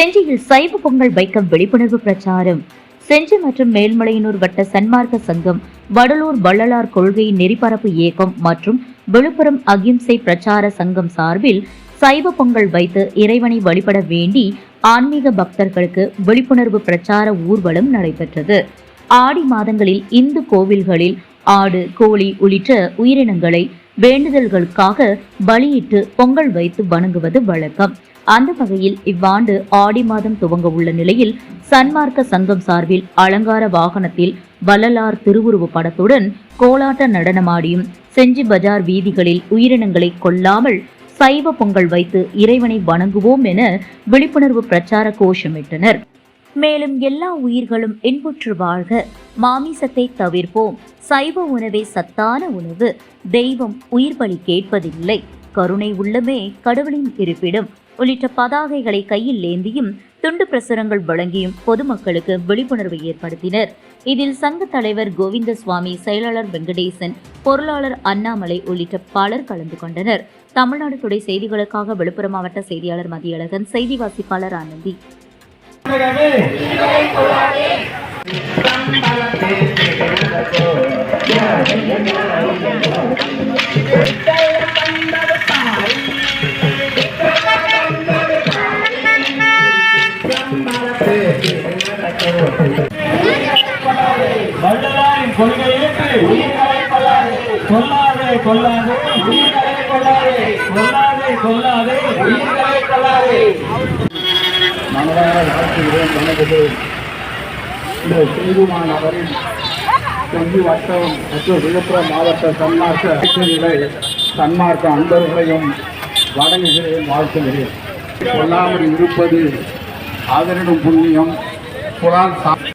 செஞ்சியில் சைவ பொங்கல் வைக்க விழிப்புணர்வு பிரச்சாரம். செஞ்சி மற்றும் மேல்மலையனூர் வட்ட சன்மார்க்க சங்கம் வடலூர் வள்ளலார் கொள்கை நெறிபரப்பு இயக்கம் மற்றும் விழுப்புரம் அகிம்சை பிரச்சார சங்கம் சார்பில் சைவ பொங்கல் வைத்து இறைவனை வழிபட வேண்டி ஆன்மீக பக்தர்களுக்கு விழிப்புணர்வு பிரச்சார ஊர்வலம் நடைபெற்றது. ஆடி மாதங்களில் இந்து கோவில்களில் ஆடு கோழி உள்ளிட்ட உயிரினங்களை வேண்டுதல்களுக்காக பலியிட்டு பொங்கல் வைத்து வணங்குவது வழக்கம். அந்த வகையில் இவ்வாண்டு ஆடி மாதம் துவங்க உள்ள நிலையில் சன்மார்க்க சங்கம் சார்பில் அலங்கார வாகனத்தில் வள்ளலார் திருவுருவ படத்துடன் கோலாட்ட நடனமாடியும் செஞ்சி பஜார் வீதிகளில் உயிரினங்களை கொல்லாமல் சைவ பொங்கல் வைத்து இறைவனை வணங்குவோம் என விழிப்புணர்வு பிரச்சார கோஷமிட்டனர். மேலும் எல்லா உயிர்களும் இன்புற்று வாழ்க. மாமிசத்தை தவிர்ப்போம். சைவ உணவே சத்தான உணவு. தெய்வம் உயிர் பலி கேட்பதில்லை. கருணை உள்ளமே கடவுளின் இருப்பிடம். உள்ளிட்ட பதாகைகளை கையில் ஏந்தியும் துண்டு பிரசுரங்கள் வழங்கியும் பொதுமக்களுக்கு விழிப்புணர்வு ஏற்படுத்தினர். இதில் சங்க தலைவர் கோவிந்தசுவாமி செயலாளர் வெங்கடேசன் பொருளாளர் அண்ணாமலை உள்ளிட்ட பலர் கலந்து கொண்டனர். தமிழ்நாடு துறை செய்திகளுக்காக விழுப்புரம் மாவட்ட செய்தியாளர் மதியழகன் செய்தி வாசிப்பாளர் ஆனந்தி வள்ளலாரின் கொள்கையேற்று உயிர்களை கொள்ளாதே கொல்லாதே கொல்லாதே உயிர்களை கொள்ளாதே கொல்லாதே கொல்லாதே உயிர்களை கொள்ளாதே மனதார வாழ்த்துகிறேன் சொன்னது இந்த செய்துமான் அவரின் செஞ்சி வட்டம் மற்றும் விழுப்புரம் மாவட்ட சன்மார்க்க அமைச்சர்களை சன்மார்க்க அன்பர்களையும் வணங்குகிறேன் வாழ்த்துகிறேன் கொல்லாமல் இருப்பது அதனிடும் புண்ணியம் খোলার